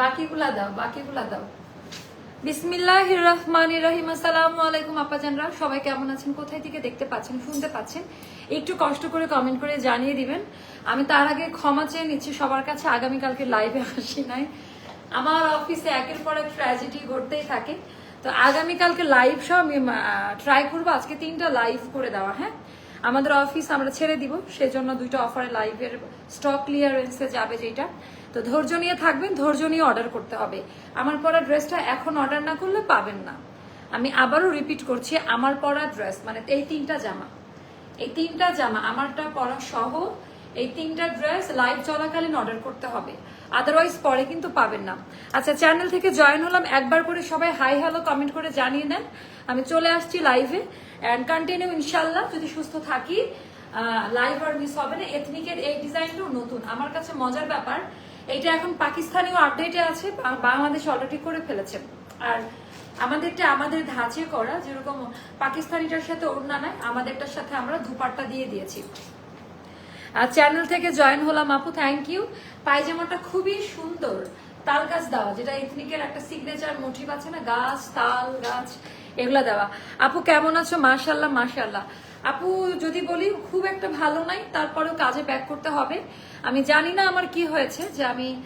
বাকিগুলা দাও বাকিগুলা দাও। আলাইকুম আপাজানরা। সবাই কেমন আছেন? কোথায় থেকে দেখতে পাচ্ছেন, শুনতে পাচ্ছেন? একটু কষ্ট করে কমেন্ট করে জানিয়ে দিবেন। আমি তার আগে ক্ষমা চেয়ে নিচ্ছি, সবার কাছে আগামীকালকে লাইভে আসি নাই। আমার অফিসে একের পর এক ট্র্যাজেডি ঘটতেই থাকে। তো আগামীকালকে লাইভ সব আমি ট্রাই করব। আজকে তিনটা লাইভ করে দেওয়া হ্যাঁ? আমাদের অফিস আমরা ছেড়ে দিব। সেজন্য দুইটা অফারে লাইভের স্টক ক্লিয়ারেন্সে যাবে যেটা তো ধৈর্য নিয়ে থাকবেন, ধৈর্য নিয়ে অর্ডার করতে হবে। আমার পরা ড্রেসটা এখন অর্ডার না করলে পাবেন না। আমি আবারও রিপিট করছি, আমার পরা ড্রেস মানে এই তিনটা জামা। এই তিনটা জামা, আমারটা পরা সহ এই তিনটা ড্রেস লাইভ চলাকালীন অর্ডার করতে হবে। আদারওয়াইজ পরে কিন্তু পাবেন না। আচ্ছা চ্যানেল থেকে জয়েন হলাম। একবার করে সবাই হাই হ্যালো কমেন্ট করে জানিয়ে দেন আমি চলে আসছি লাইভে অ্যান্ড কন্টিনিউ ইনশাল্লাহ, যদি সুস্থ থাকি লাইভ আর মিস হবে না। এথনিকের এই ডিজাইনটাও নতুন। আমার কাছে মজার ব্যাপার এটা এখন পাকিস্তানিও আপডেটে আছে বাংলাদেশ অলরেডি করে ফেলেছে। আর আমাদেরটা, আমাদের ধাঁচে করা, যেরকম পাকিস্তানিটার সাথে ওড়না নাই, আমাদেরটার সাথে আমরা দুপাট্টা দিয়ে দিয়েছি। আর চ্যানেল থেকে জয়েন হলাম আপু থ্যাংক ইউ পায়জামাটা খুবই সুন্দর, তাল গাছ দেওয়া, যেটা এথনিকের একটা সিগনেচার মোটিভ আছে না, গাছ, তাল গাছ, এগুলা দেওয়া। আপু, কেমন আছো? মাশাল্লাহ মাশাল্লাহ আপু যদি বলি, খুব একটা ভালো নাই, তারপরেও কাজে ব্যাক করতে হবে। আমি জানি না আমার কি হয়েছে, যে আমি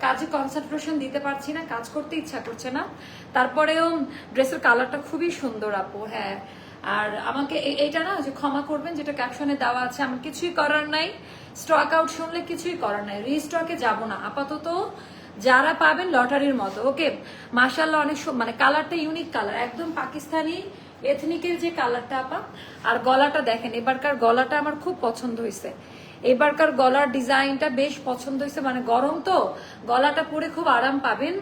কাজে কনসেন্ট্রেশন দিতে পারছি না, কাজ করতে ইচ্ছা করছে না। তারপরেও ড্রেসের কালারটা খুবই সুন্দর, আপু হ্যাঁ। আর আমাকে এ- এইটা না, যে ক্ষমা করবেন, যেটা ক্যাপশনে দেওয়া আছে, আমার কিছুই করার নাই। স্টক আউট শুনলে কিছুই করার নাই। রিস্টকে যাব না। আপাতত যারা পাবেন লটারির মতো। ওকে মার্শাল্লাহ অনেক মানে কালারটা ইউনিক কালার একদম পাকিস্তানি এথনিকের যে কালারটা আপা, আর গলাটা দেখেন, এবারকার গলাটা আমার খুব পছন্দ হয়েছে এবারকার গলার ডিজাইনটা বেশ পছন্দ হয়েছে মানে গরম তো, গলাটা পরে খুব আরাম পাবেন।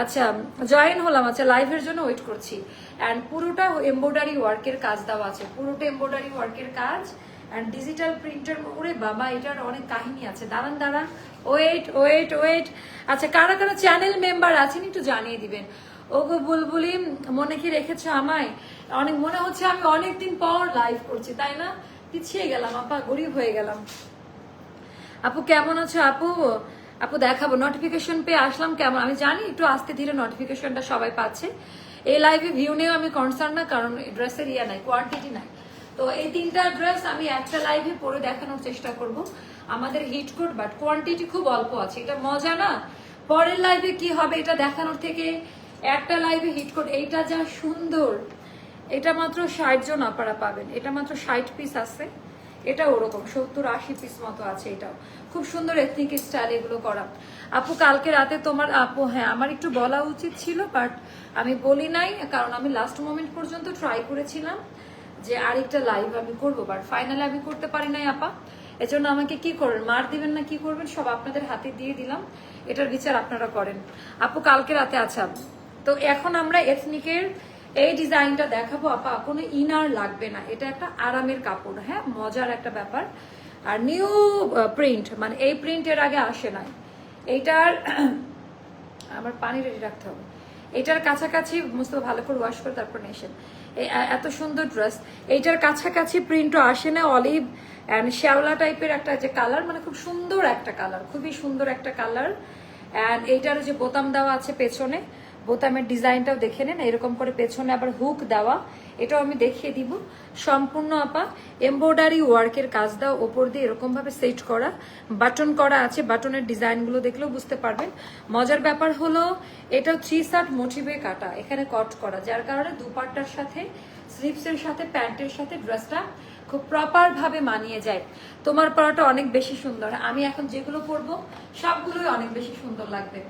আচ্ছা জয়েন হলাম আচ্ছা লাইভের জন্য ওয়েট করছি। অ্যান্ড পুরোটা এমব্রয়ডারি ওয়ার্কের কাজ দেওয়া আছে, পুরোটা এমব্রয়ডারি ওয়ার্কের কাজ। অ্যান্ড ডিজিটাল প্রিন্টের ওরে বাবা, এটার অনেক কাহিনী আছে। দাঁড়ান দাঁড়ান। ওয়েট ওয়েট ওয়েট আচ্ছা কারা কারা চ্যানেল মেম্বার আছেন একটু জানিয়ে দিবেন। ওগো বুলবুলি, মনে কি রেখেছো আমায়? অনেক মনে হচ্ছে আমি অনেকদিন পর লাইভ করছি, তাই না? পিছিয়ে গেলাম, আপা, গরিব হয়ে গেলাম। আপু, কেমন আছো আপু? আপু, দেখাবো। নোটিফিকেশন পেয়ে আসলাম কেমন? আমি জানি একটু আস্তে ধীরে নোটিফিকেশনটা সবাই পাচ্ছে। এই লাইভে ভিউ নিয়েও আমি কনসার্ন না, কারণ ড্রেসের ইয়ে নাই কোয়ান্টিটি নাই। তো এই তিনটা ড্রেস আমি একটা লাইভে পরে দেখানোর চেষ্টা করব। আমাদের হিট কোড বাট কোয়ান্টিটি খুব অল্প আছে। এটা মজা না? পরের লাইভে কি হবে এটা দেখানোর থেকে একটা লাইভে হিট কোড এইটা যা সুন্দর, এটা মাত্র ষাট জন আপনারা পাবেন। এটা মাত্র ষাট পিস আছে এটা ওরকম, সত্তর, আশি পিস মতো আছে এটাও। খুব সুন্দর এথনিক স্টাইল এগুলো করা। আপু, কালকে রাতে তোমার, আপু হ্যাঁ আমার একটু বলা উচিত ছিল বাট আমি বলি নাই, কারণ আমি লাস্ট মোমেন্ট পর্যন্ত ট্রাই করেছিলাম যে আরেকটা লাইভ আমি করব বাট ফাইনালি আমি করতে পারি নাই, আপা। এজন্য আমাকে কি করবেন, মার দিবেন না, কি করবেন, সব আপনাদের হাতে দিয়ে দিলাম। এটার বিচার আপনারা করেন। আপু, কালকে রাতে আচ্ছা। তো এখন আমরা এথনিকের এই ডিজাইনটা দেখাবো। আপা, কোনো ইনার লাগবে না। এটা একটা আরামের কাপড় হ্যাঁ? মজার একটা ব্যাপার। আর নিউ প্রিন্ট মানে এই প্রিন্ট এর আগে আসে নাই। এইটার, আমার পানি রেডি রাখতে হবে। এটার কাছাকাছি মুস্তো ভালো করে ওয়াশ করে তারপর নেসেন এত সুন্দর ড্রেস এইটার কাছাকাছি প্রিন্টও আসে না। অলিভ অ্যান্ড শ্যাওলা টাইপের একটা যে কালার মানে খুব সুন্দর একটা কালার খুবই সুন্দর একটা কালার অ্যান্ড এইটার যে বোতাম দেওয়া আছে পেছনে বোতামের ডিজাইনটাও দেখে নেন, এরকম করে পেছনে আবার হুক দেওয়া, এটাও আমি দেখিয়ে দিব। সম্পূর্ণ আপা এমব্রয়ডারি ওয়ার্কের কাজ দেওয়া ওপর দিয়ে এরকম ভাবে সেট করা, বাটন করা আছে, বাটনের ডিজাইনগুলো দেখলেও বুঝতে পারবেন। মজার ব্যাপার হলো, এটা থ্রি সার্ট মোটিভে কাটা, এখানে কট করা, যার কারণে দুপাট্টার সাথে, স্লিপসের সাথে, প্যান্টের সাথে ড্রেসটা খুব প্রপার ভাবে মানিয়ে যায়। তোমার পরাটা অনেক বেশি সুন্দর। আমি এখন যেগুলো পরবো, সবগুলোই অনেক বেশি সুন্দর লাগবে।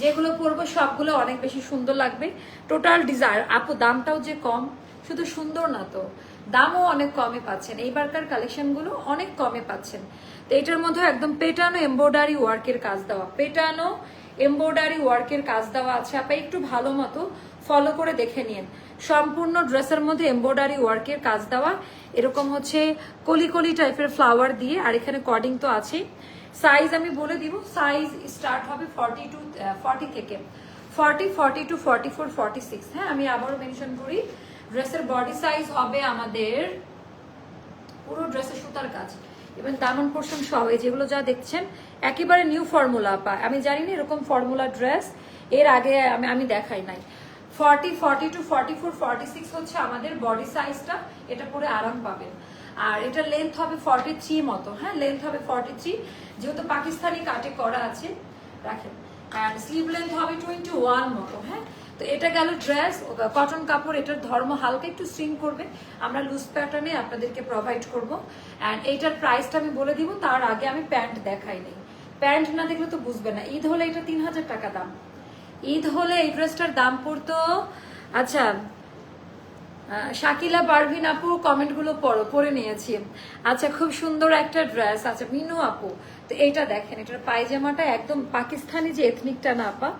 যেগুলো পরবো সবগুলো অনেক বেশি সুন্দর লাগবে। টোটাল ডিজায়ার আপু, দামটাও যে কম, শুধু সুন্দর না তো। দামও অনেক কমে পাচ্ছেন। এইবারকার কালেকশনগুলো অনেক কমে পাচ্ছেন। তো এটার মধ্যে একদম পেটানো এমব্রয়ডারি ওয়ার্কের কাজ দেওয়া। পেটানো এমব্রয়ডারি ওয়ার্কের কাজ দেওয়া আছে। আপনি একটু ভালো মতো ফলো করে দেখে নিন। সম্পূর্ণ ড্রেসের মধ্যে এমব্রয়ডারি ওয়ার্কের কাজ দেওয়া। এরকম হচ্ছে কলি কলি টাইপের ফ্লাওয়ার দিয়ে, আর এখানে কর্ডিং তো আছেই। সাইজ আমি বলে দিব সাইজ স্টার্ট হবে ফর্টি টু ফর্টি থেকে forty forty two forty four forty six হ্যাঁ আমি আবারও মেনশন করি ড্রেসের বডি সাইজ হবে আমাদের পুরো ড্রেসের সুতার কাজ। এবং দামন পোর্শন সহ, এই যেগুলো যা দেখছেন, একেবারে নিউ ফর্মুলা পা আমি জানি না এরকম ফর্মুলা ড্রেস এর আগে আমি আমি দেখাই নাই। Forty forty two forty four forty six হচ্ছে আমাদের বডি সাইজটা এটা পরে আরাম পাবেন। আর এটা লেন্থ হবে ফর্টি থ্রি মতো হ্যাঁ? লেন্থ হবে ফর্টি থ্রি যেহেতু পাকিস্তানি কাটে করা আছে, রাখেন। অ্যান্ড স্লিভ লেন্থ হবে টোয়েন্টি ওয়ান মতো হ্যাঁ? তো এটা গেল ড্রেস কটন কাপড়, এটার ধর্ম হালকা একটু স্ট্রিং করবে। আমরা লুজ প্যাটার্নে আপনাদেরকে প্রোভাইড করব। অ্যান্ড এইটার প্রাইসটা আমি বলে দিব, তার আগে আমি প্যান্ট দেখাই নেই। প্যান্ট না দেখলে তো বুঝবে না। ঈদ হলে এটা তিন হাজার টাকা দাম। ঈদ হলে এই ড্রেসটার দাম পড়তো আচ্ছা শাকিলা, পারভিন আপু, কমেন্টগুলো পড়ো, পড়ে নিয়েছি। আচ্ছা খুব সুন্দর একটা ড্রেস। আচ্ছা মিনু আপু, তো এইটা দেখেন, এটার পায়জামাটা একদম পাকিস্তানি যে এথনিকটা না আপা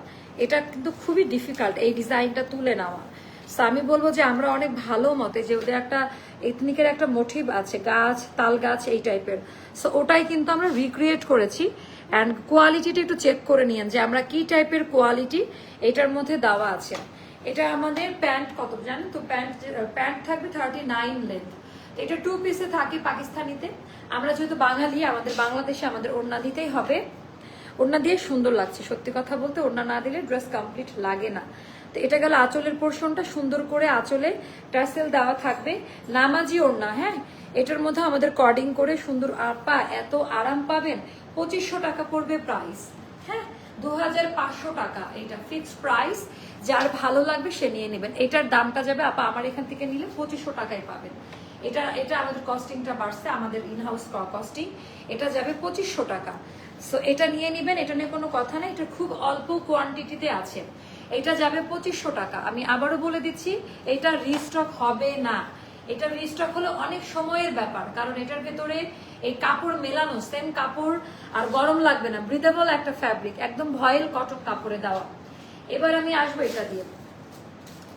এটা কিন্তু খুবই ডিফিকাল্ট এই ডিজাইনটা তুলে নেওয়া। So, আমি বলব যে আমরা অনেক ভালো মতে যে ওদের একটা এথনিকের একটা মোটিভ আছে, গাছ তাল গাছ এই টাইপের সো ওটাই কিন্তু আমরা রিক্রিয়েট করেছি। অ্যান্ড কোয়ালিটিটা একটু চেক করে নিয়েন যে আমরা কি টাইপের কোয়ালিটি এটার মধ্যে দেওয়া আছে। এটা আমাদের প্যান্ট কত জানেন তো? প্যান্ট প্যান্ট থাকবে থার্টি নাইন লেন্থ এটা টু পিসে থাকে পাকিস্তানিতে। আমরা যেহেতু বাঙালি, আমাদের বাংলাদেশে আমাদের ওড়না দিতেই হবে। ওড়না দিয়ে সুন্দর লাগছে, সত্যি কথা বলতে ওড়না না দিলে ড্রেস কমপ্লিট লাগে না। তো এটা গেল আঁচলের পোর্শনটা সুন্দর করে আঁচলে টাসেল দেওয়া থাকবে। নামাজি ওড়না হ্যাঁ? এটার মধ্যে আমাদের কর্ডিং করে সুন্দর আপা এত আরাম পাবেন, পঁচিশশো টাকা পড়বে প্রাইস হ্যাঁ? দু হাজার পাঁচশো টাকা এটা ফিক্সড প্রাইস যার ভালো লাগবে সে নিয়ে নেবেন। এটার দামটা যাবে, আপা, আমার এখান থেকে নিলে পঁচিশশো টাকায় পাবেন। এটা এটা আমাদের কস্টিংটা বাড়ছে, আমাদের ইনহাউস কস্টিং এটা যাবে পঁচিশশো টাকা। সো এটা নিয়ে নেবেন, এটা নিয়ে কোনো কথা নেই, এটা খুব অল্প কোয়ান্টিটিতে আছে। এটা যাবে পঁচিশশো টাকা। আমি আবারও বলে দিচ্ছি, এটা রিস্টক হবে না। এটা রিস্টক হলো অনেক সময়ের ব্যাপার, কারণ এটার ভেতরে এই কাপড় মেলানো সেম কাপড় আর গরম লাগবে না। ব্রিদেবল একটা ফ্যাব্রিক একদম ভয়েল কটন কাপড়ে দেওয়া। এবার আমি আসব এটা দিয়ে।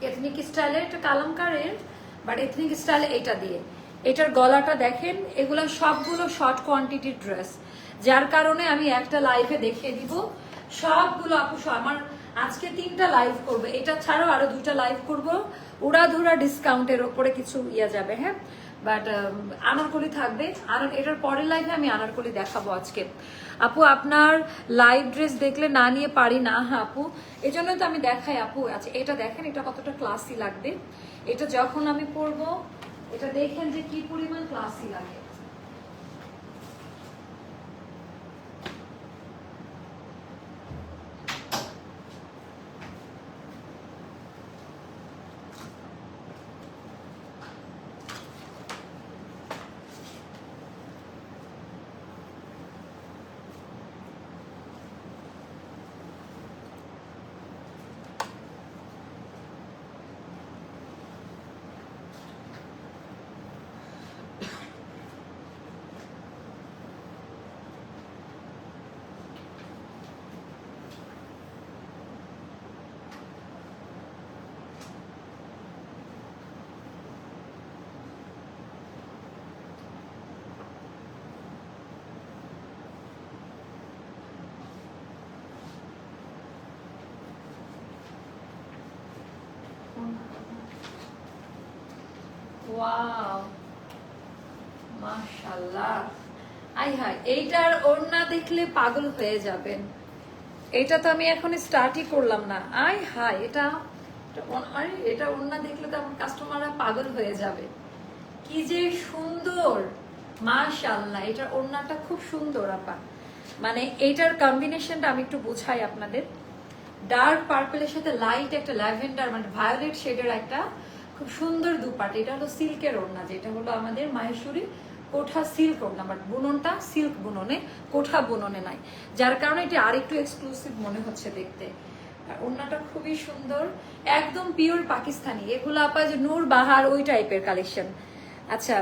এথনিক স্টাইলে একটা কালামকারের বাট এথনিক স্টাইলে এটা দিয়ে। এটার গলাটা দেখেন, এগুলো সবগুলো শর্ট কোয়ান্টিটির ড্রেস যার কারণে আমি একটা লাইভে দেখিয়ে দিব। সবগুলো আপু আমার আজকে তিনটা লাইভ করবে। এটা ছাড়াও আরও দুইটা লাইভ করব। উড়াধুরা ডিসকাউন্টের ওপরে কিছু ইয়ে যাবে হ্যাঁ? বাট আনারকলি থাকবে। আর এটার পরের লাইভে আমি আনারকলি দেখাবো আজকে। আপু, আপনার লাইভ ড্রেস দেখলে না নিয়ে পারি না হ্যাঁ আপু? এই জন্য তো আমি দেখাই, আপু। আচ্ছা এটা দেখেন, এটা কতটা ক্লাসি লাগবে? এটা যখন আমি পরবো, এটা দেখেন যে কি পরিমাণ ক্লাসি লাগে। ওয়াও মাশাআল্লাহ। আই হাই এইটার ওড়না দেখলে পাগল হয়ে যাবেন। এটা তো আমি এখন স্টার্টই করলাম না। আই হাই এটা আরে, এটা ওড়না দেখলে তো আমার কাস্টমাররা পাগল হয়ে যাবে। কি যে সুন্দর। মাশাআল্লাহ, এটার ওড়নাটা খুব সুন্দর, আপা। মানে এইটার কম্বিনেশনটা আমি একটু বোঝাই আপনাদের। ডার্ক পার্পলের সাথে লাইট একটা ল্যাভেন্ডার মানে ভায়োলেট শেডের একটা খুব সুন্দর দুপাট। এটা হলো সিল্কের ওড়না, যেটা হলো আমাদের মাহেশ্বরী কোঠা সিল্ক ওড়না বাট বুননটা সিল্ক বুননে, কোঠা বুননে নাই। যার কারণে এটা আরেকটু এক্সক্লুসিভ মনে হচ্ছে দেখতে। ওড়নাটা খুবই সুন্দর, একদম পিওর পাকিস্তানি। এগুলো আপা যে নূর বাহার, ওই টাইপের কালেকশন আচ্ছা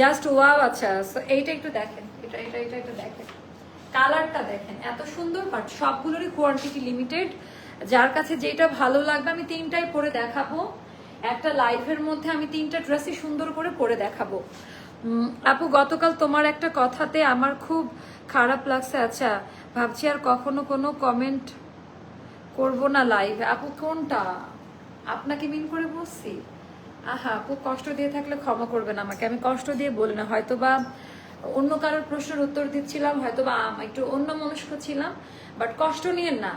জাস্ট ওয়াও আচ্ছা এইটা একটু দেখেন। এটা এটা এটা এটা দেখেন। কালারটা দেখেন, এত সুন্দর বাট সবগুলোরই কোয়ান্টিটি লিমিটেড যার কাছে যেটা ভালো লাগবে, আমি তিনটাই পরে দেখাবো। একটা লাইভের মধ্যে আমি তিনটা ড্রেসই সুন্দর করে পরে দেখাবো। আপু, গতকাল তোমার একটা কথাতে আমার খুব খারাপ লাগছে। আচ্ছা ভাবছি আর কখনো কোনো কমেন্ট করব না লাইভে আপু, কোনটা? আপনাকে মিন করে বলছি? আহা, আপু, কষ্ট দিয়ে থাকলে ক্ষমা করবেন আমাকে। আমি কষ্ট দিয়ে বলি না। হয়তো বা অন্য কারোর প্রশ্নের উত্তর দিচ্ছিলাম হয়তো বা একটু অন্য মনস্ক ছিলাম বাট কষ্ট নিয়ে না।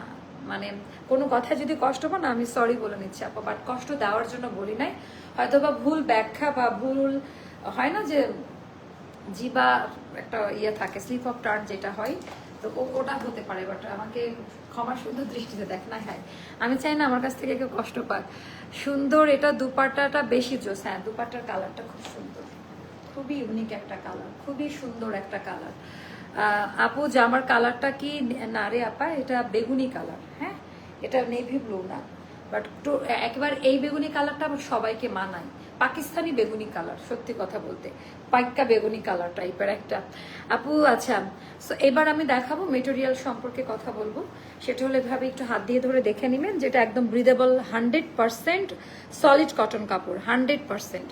মানে কোনো কথা যদি কষ্ট পান, আমি সরি বলে নিচ্ছি আপা বাট কষ্ট দেওয়ার জন্য বলি নাই। হয়তো বা ভুল ব্যাখ্যা বা ভুল, হয় না যে জিবা একটা ইয়ে থাকে স্লিপ অফ টার্ন যেটা হয়, তো ওটা হতে পারে বাট আমাকে ক্ষমা সুন্দর দৃষ্টিতে দেখ না হ্যাঁ। আমি চাই না আমার কাছ থেকে কেউ কষ্ট পাক। সুন্দর, এটা দুপাট্টাটা বেশি জোস হ্যাঁ দুপাট্টার কালারটা খুব সুন্দর। খুবই ইউনিক একটা কালার খুবই সুন্দর একটা কালার আপু জামার কালারটা কি? না রে আপা, এটা বেগুনি কালার হ্যাঁ? এটা নেভি ব্লু না। বাট একবার এই বেগুনি কালারটা আমার সবাইকে মানায় পাকিস্তানি বেগুনি কালার, সত্যি কথা বলতে। পাইক্কা বেগুনি কালার টাইপের একটা। আপু আচ্ছা সো এবার আমি দেখাবো মেটেরিয়াল সম্পর্কে কথা বলব। সেটা হলো এভাবে একটু হাত দিয়ে ধরে দেখে নেবেন, যেটা একদম breathable hundred percent solid cotton কাপড় হান্ড্রেড পার্সেন্ট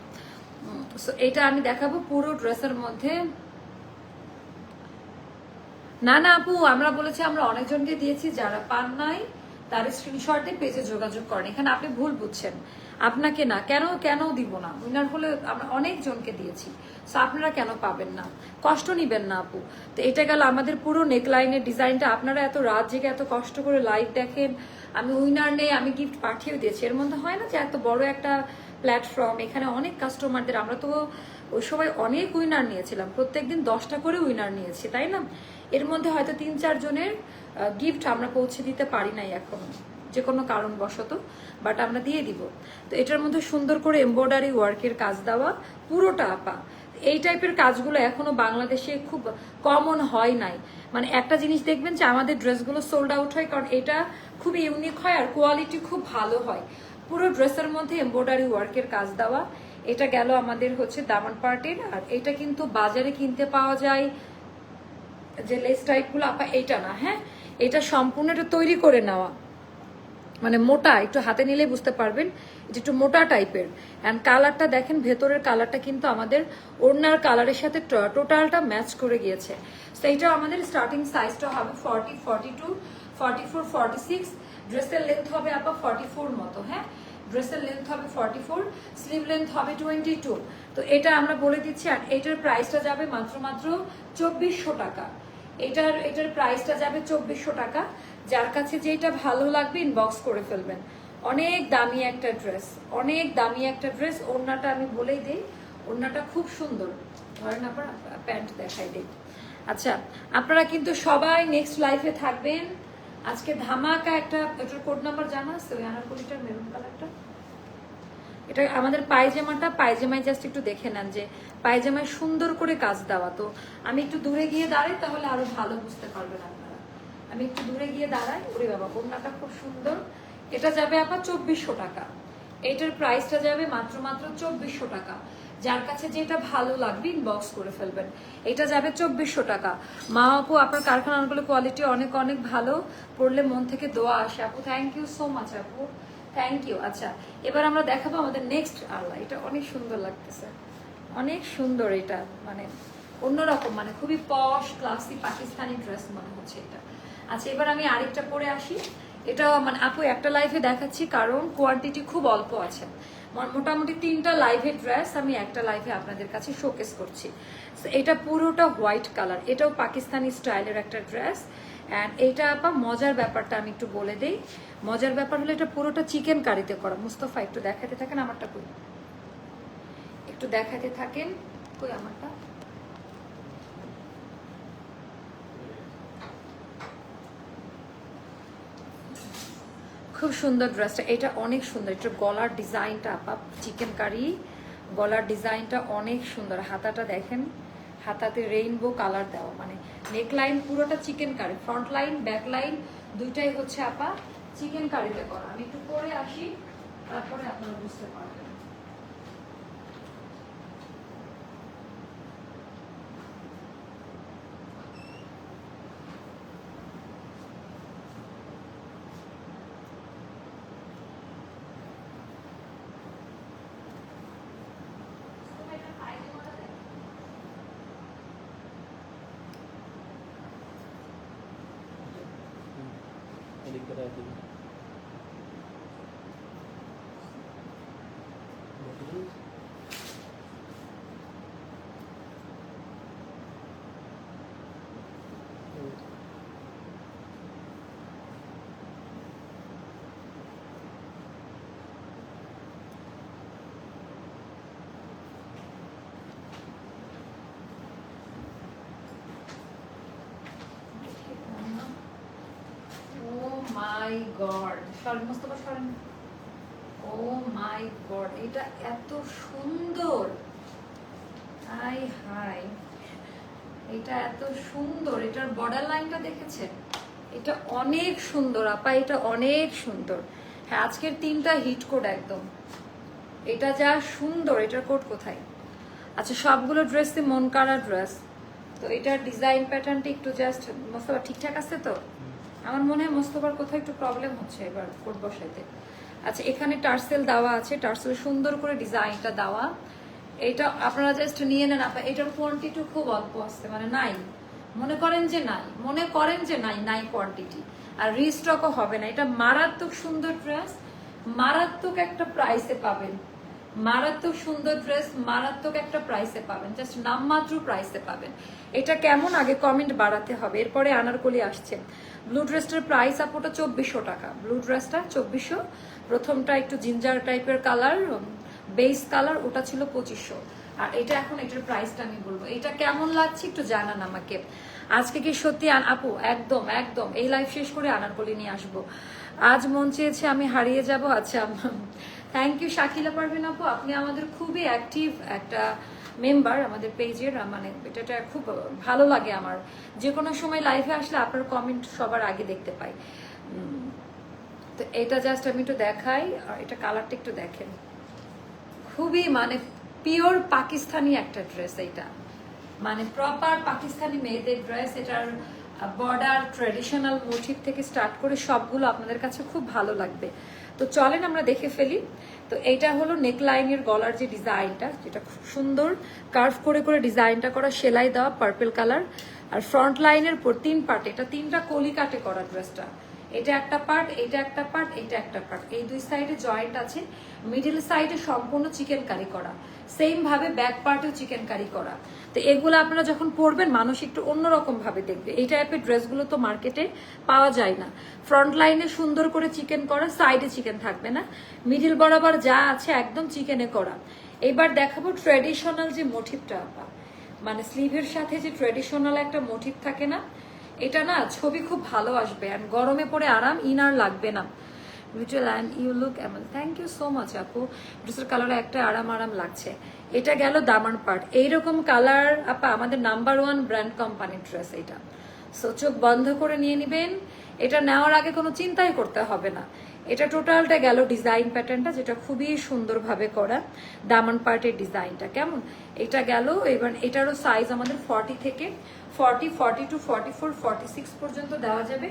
সো এটা আমি দেখাবো পুরো ড্রেসের মধ্যে। না না, আপু, আমরা বলেছি আমরা অনেকজনকে দিয়েছি, যারা পান নাই তার স্ক্রিনশটে পেজে যোগাযোগ করেন। এখানে আপনি ভুল বুঝছেন। আপনাকে না, কেন কেন দিব না? উইনার হলে আমরা অনেকজনকে দিয়েছি। সো আপনারা কেন পাবেন না? কষ্ট নিবেন না, আপু। তো এটা গেল আমাদের পুরো নেকলাইনের ডিজাইনটা আপনারা এত রাত জেগে এত কষ্ট করে লাইভ দেখেন। আমি উইনার নেই, আমি গিফট পাঠিয়ে দিয়েছি। এর মধ্যে হয় না যে এত বড় একটা প্ল্যাটফর্ম এখানে অনেক কাস্টমারদের আমরা তো ওই সময় অনেক উইনার নিয়েছিলাম। প্রত্যেকদিন দশটা করে উইনার নিয়েছি, তাই না? এর মধ্যে হয়তো তিন, চার জনের গিফট আমরা পৌঁছে দিতে পারি নাই এখন, যে কোনো কারণবশত বাট আমরা দিয়ে দিব। তো এটার মধ্যে সুন্দর করে এমব্রয়ডারি ওয়ার্কের কাজ দেওয়া, পুরোটা আপা। এই টাইপের কাজগুলো এখনও বাংলাদেশে খুব কমন হয় নাই। মানে একটা জিনিস দেখবেন যে আমাদের ড্রেসগুলো সোল্ড আউট হয়, কারণ এটা খুব ইউনিক হয় আর কোয়ালিটি খুব ভালো হয়। পুরো ড্রেসের মধ্যে এমব্রয়ডারি ওয়ার্কের কাজ দেওয়া, এটা গেল আমাদের হচ্ছে দামন পার্টির আর এটা কিন্তু বাজারে কিনতে পাওয়া যায় যে লেস টাইপগুলো আপা এইটা না হ্যাঁ? এটা সম্পূর্ণ এটা তৈরি করে নেওয়া। মানে মোটা, একটু হাতে নিলে বুঝতে পারবেন, এটা একটু মোটা টাইপের অ্যান্ড কালারটা দেখেন, ভেতরের কালারটা কিন্তু আমাদের ওড়নার কালারের সাথে টোটালটা ম্যাচ করে গিয়েছে। তো এইটা আমাদের স্টার্টিং সাইজটা হবে forty forty two forty four forty six ড্রেসের লেন্থ হবে আপা ফর্টি ফোর মতো হ্যাঁ? ড্রেসের লেন্থ হবে ফর্টি ফোর স্লিভ লেন্থ হবে টোয়েন্টি টু তো এটা আমরা বলে দিচ্ছি, আর এটার প্রাইসটা যাবে মাত্র মাত্র চব্বিশশো টাকা। এটার এটার প্রাইসটা যাবে চব্বিশশো টাকা। যার কাছে যেটা ভালো লাগবে ইনবক্স করে ফেলবেন। অনেক দামি একটা ড্রেস অনেক দামি একটা ড্রেস ওড়নাটা আমি বলেই দিই, ওড়নাটা খুব সুন্দর। ধরেন আবার প্যান্ট দেখাই দিই। আচ্ছা আপনারা কিন্তু সবাই নেক্সট লাইফে থাকবেন। আজকে ধামাকা একটা কোড নাম্বার জানা? আছে ওই আনারকলিটার মেরুন কালারটা এটা আমাদের পায়জামাটা, পায়জামায় জাস্ট একটু দেখে নেন যে পায়জামায় সুন্দর করে কাজ দেওয়া। তো আমি একটু দূরে গিয়ে দাঁড়াই তাহলে আরও ভালো বুঝতে পারবেন আপনারা। আমি একটু দূরে গিয়ে দাঁড়াই। ওরে বাবা কন্যাটা খুব সুন্দর। এটা যাবে আবার চব্বিশশো টাকা। এটার প্রাইসটা যাবে মাত্র মাত্র চব্বিশশো টাকা। যার কাছে যেটা ভালো লাগবে ইনবক্স করে ফেলবেন। এটা যাবে চব্বিশশো টাকা। মা আপু, আপনার কারখানাগুলো কোয়ালিটি অনেক অনেক ভালো। পড়লে মন থেকে দোয়া আসে। আপু থ্যাংক ইউ সো মাচ আপু। থ্যাংক ইউ আচ্ছা এবার আমরা দেখাবো আমাদের নেক্সট আল্লাহ। এটা অনেক সুন্দর লাগতেছে। অনেক সুন্দর এটা মানে অন্যরকম মানে খুবই পশ ক্লাসি পাকিস্তানি ড্রেস মনে হচ্ছে এটা। আচ্ছা এবার আমি আরেকটা পরে আসি। এটা মানে আপু, একটা লাইভে দেখাচ্ছি, কারণ কোয়ান্টিটি খুব অল্প আছে। মোটামুটি তিনটা লাইভের ড্রেস আমি একটা লাইভে আপনাদের কাছে শোকেস করছি। এটা পুরোটা হোয়াইট কালার এটাও পাকিস্তানি স্টাইলের একটা ড্রেস অ্যান্ড এইটা আপা, মজার ব্যাপারটা আমি একটু বলে দেই। মজার ব্যাপার হলো এটা পুরোটা চিকেন কারিতে করা। মুস্তফা, একটু দেখাতে থাকেন আমারটা কই? একটু দেখাতে থাকেন। কই আমারটা? খুব সুন্দর ড্রেসটা এটা অনেক সুন্দর। এটা গলার ডিজাইনটা আপা চিকেন কারি গলার ডিজাইনটা অনেক সুন্দর। হাতাটা দেখেন। হাতাতে রেইনবো কালার দেওয়া মানে নেক লাইন পুরোটা chikankari front line back line দুইটাই হচ্ছে আপা চিকেন কারিতে করা। আমি একটু পরে আসি, তারপরে আপনারা বুঝতে পারবেন। দিন মাই গড সরেন মোস্তফা সরেন ও মাই গড এটা এত সুন্দর। Hi hi. এটা এত সুন্দর, এটার বর্ডার লাইনটা দেখেছেন? এটা অনেক সুন্দর, আপা, এটা অনেক সুন্দর। হ্যাঁ আজকের তিনটা হিট কোড একদম। এটা যা সুন্দর, এটার কোড কোথায়? আচ্ছা সবগুলো ড্রেসই মন কাড়া ড্রেস তো এটার ডিজাইন প্যাটার্নটা একটু জাস্ট মোস্তফা, ঠিকঠাক আছে তো? আমার মনে হয় মোস্তফার কোথাও একটু প্রবলেম হচ্ছে এবার কোড বসাইতে। আচ্ছা এখানে টার্সেল দেওয়া আছে, টার্সেল সুন্দর করে ডিজাইনটা দেওয়া। এটা আপনারা জাস্ট নিয়ে নেন, আপা এটার কোয়ান্টিটি খুব অল্প আসছে মানে নাই। মনে করেন যে নাই, মনে করেন যে নাই নাই কোয়ান্টিটি আর রিস্টকও হবে না। এটা মারাত্মক সুন্দর ড্রেস মারাত্মক একটা প্রাইসে পাবেন। মারাত্মক সুন্দর ড্রেস মারাত্মক একটা প্রাইসে পাবেন। জাস্ট নামমাত্র প্রাইসে পাবেন। এটা কেমন আগে কমেন্ট বাড়াতে হবে, এরপরে আনারকলি আসছে। ব্লু ড্রেসটার প্রাইস আপুটা চব্বিশশো টাকা। ব্লু ড্রেসটা চব্বিশশো। প্রথমটা একটু জিঞ্জার টাইপের কালার বেস কালার ওটা ছিল পঁচিশশো। আর এটা এখন এটার প্রাইসটা আমি বলব। এটা কেমন লাগছে একটু জানান আমাকে। আজকে কি সত্যি আপু, একদম একদম, এই লাইফ শেষ করে আনারকলি নিয়ে আসব। আজ মন চেয়েছে আমি হারিয়ে যাব আচ্ছা থ্যাংক ইউ শাকিলা পারবেন আপু। আপনি আমাদের খুবই অ্যাক্টিভ একটা মেম্বার আমাদের পেজের মানে এটা খুব ভালো লাগে আমার। যে কোনো সময় লাইভে আসলে আপনার কমেন্ট সবার আগে দেখতে পাই। তো এটা জাস্ট আমি একটু দেখাই। আর এটা কালারটা একটু দেখেন। খুবই মানে পিওর পাকিস্তানি একটা ড্রেস এইটা। মানে প্রপার পাকিস্তানি মেয়েদের ড্রেস এটার বর্ডার ট্রেডিশনাল মোটিভ থেকে স্টার্ট করে সবগুলো আপনাদের কাছে খুব ভালো লাগবে। তো চলেন আমরা দেখে ফেলি। তো এইটা হলো নেকলাইনের গলার যে ডিজাইনটা, যেটা খুব সুন্দর। কার্ভ করে করে ডিজাইনটা করা, সেলাই দেওয়া পার্পল কালার আর ফ্রন্ট লাইনের তিন পার্ট এটা তিনটা কলি কাটে করা ড্রেসটা এটা একটা পার্ট এটা একটা পার্ট এটা একটা পার্ট এই দুই সাইডে জয়েন্ট আছে। মিডিল সাইডে সম্পূর্ণ চিকেন কারি করা। সেম ভাবে ব্যাক পার্টেও চিকেন কারি করা। তো এগুলো আপনারা যখন পরবেন, মানুষ একটু অন্যরকম ভাবে দেখবে। এই টাইপের ড্রেসগুলো তো মার্কেটে পাওয়া যায় না। ফ্রন্ট লাইনে সুন্দর করে চিকেন করা সাইডে চিকেন থাকবে না। মিডিল বরাবর যা আছে একদম চিকেনে করা। এবার দেখাবো ট্রেডিশনাল যে মোটিভটা মানে স্লিভের সাথে যে ট্রেডিশনাল একটা মোটিভ থাকে না, এটা না ছবি খুব ভালো আসবে। গরমে পরে আরাম ইনার লাগবে না। ভিজুয়াল অ্যান্ড ইউ লুক এমন থ্যাংক ইউ সো মাচ আপু ড্রেসের কালার একটা আরাম আরাম লাগছে। এটা গেল দামান পার্ট এইরকম কালার আপা, আমাদের নাম্বার ওয়ান ব্র্যান্ড কোম্পানির ড্রেস এটা সো চোখ বন্ধ করে নিয়ে নেবেন। এটা নেওয়ার আগে কোনো চিন্তাই করতে হবে না। এটা টোটালটা গেল ডিজাইন প্যাটার্নটা যেটা খুবই সুন্দরভাবে করা দামান পার্টের ডিজাইনটা কেমন? এটা গেল, এবার এটারও সাইজ আমাদের ফর্টি থেকে forty forty two forty four forty six পর্যন্ত দেওয়া যাবে।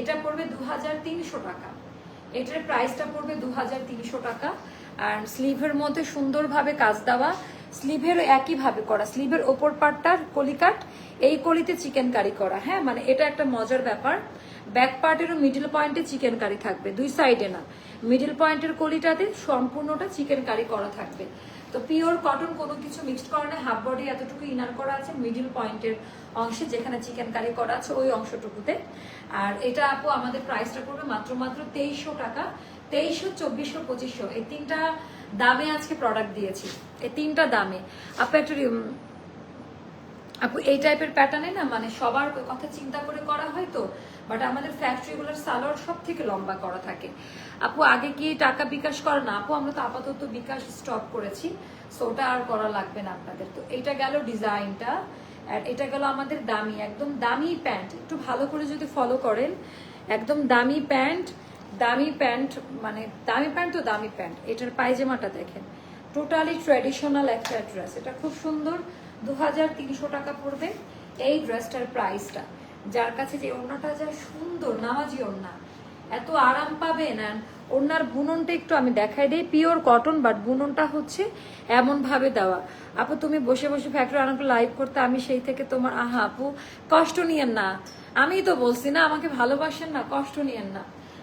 এটা পড়বে দু হাজার তিনশো টাকা। এটার প্রাইসটা পড়বে দু হাজার তিনশো টাকা। আর স্লিভের মধ্যে সুন্দরভাবে কাজ দেওয়া। স্লিভের একইভাবে করা। স্লিভের ওপর পার্টটার কলিকাট, এই কলিতে চিকেন কারি করা। হ্যাঁ মানে এটা একটা মজার ব্যাপার। ব্যাক পার্টেরও মিডিল পয়েন্টে চিকেন কারি থাকবে, দুই সাইডে না। মিডিল পয়েন্টের কলিটাতে সম্পূর্ণটা চিকেন কারি করা থাকবে। তো পিওর কটন কোনো কিছু মিক্সড করা নেই হাফ বডি এতটুকু ইনার করা আছে মিডিল পয়েন্টের অংশে যেখানে চিকেন কারি করা আছে, ওই অংশটুকুতে। আর এটা আপু আমাদের প্রাইসটা পড়বে মাত্র মাত্র তেইশশো টাকা, তেইশশো, চব্বিশশো, পঁচিশশো। এই তিনটা দামে আজকে প্রোডাক্ট দিয়েছি। এই তিনটা দামে। আপু একটা আপু, এই টাইপের প্যাটার্নে না মানে সবার কথা চিন্তা করে করা হয় তো বাট আমাদের ফ্যাক্টরিগুলোর সালোয়ার সব থেকে লম্বা করা থাকে। আপু, আগে কি টাকা বিকাশ করে না, আপু, আমরা তো আপাতত বিকাশ স্টপ করেছি সো ওটা আর করা লাগবে না আপনাদের। তো এটা গেল ডিজাইনটা আর এটা গেল আমাদের দামি, একদম দামি প্যান্ট একটু ভালো করে যদি ফলো করেন, একদম দামি প্যান্ট দামি প্যান্ট মানে দামি প্যান্ট তো দামি প্যান্ট এটার পায়জামাটা দেখেন। টোটালি ট্র্যাডিশনাল একটা ড্রেস এটা খুব সুন্দর। দু হাজার তিনশো টাকা পড়বে এই ড্রেসটার প্রাইসটা। যার কাছে যে ওড়নাটা যা সুন্দর, নামাজি ওড়না। এত আরাম পাবেন and ওড়নার বুননটা একটু আমি দেখাই দিই। পিওর কটন বাট বুননটা হচ্ছে এমন ভাবে দেওয়া। আপু, তুমি বসে বসে ফ্যাক্টরি আনাকে লাইভ করতে, আমি সেই থেকে তোমার, আহা আপু, কষ্ট নিয়েন না। আমি তো বলছি না, আমাকে ভালোবাসেন না, কষ্ট নিয়েন না।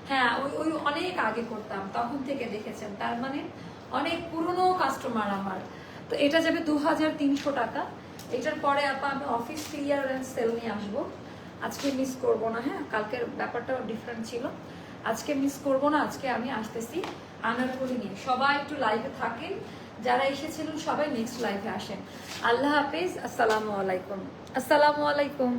হ্যাঁ ওই ওই অনেক আগে করতাম, তখন থেকে দেখেছেন। তার মানে অনেক পুরনো কাস্টমার আমার। তো এটা যাবে দু হাজার তিনশো টাকা। এটার পরে আপা, আমি অফিস ক্লিয়ারেন্স সেল নিয়ে আসব। আজকে মিস করব না হ্যাঁ? কালকের ব্যাপারটাও ডিফারেন্ট ছিল। আজকে মিস করব না, আজকে আমি আসতেছি আনারকলি নিয়ে। সবাই একটু লাইভে থাকেন। যারা এসেছিলেন, সবাই নেক্সট লাইফে আসেন। আল্লাহ হাফিজ, আসসালামু আলাইকুম। আসসালামু আলাইকুম।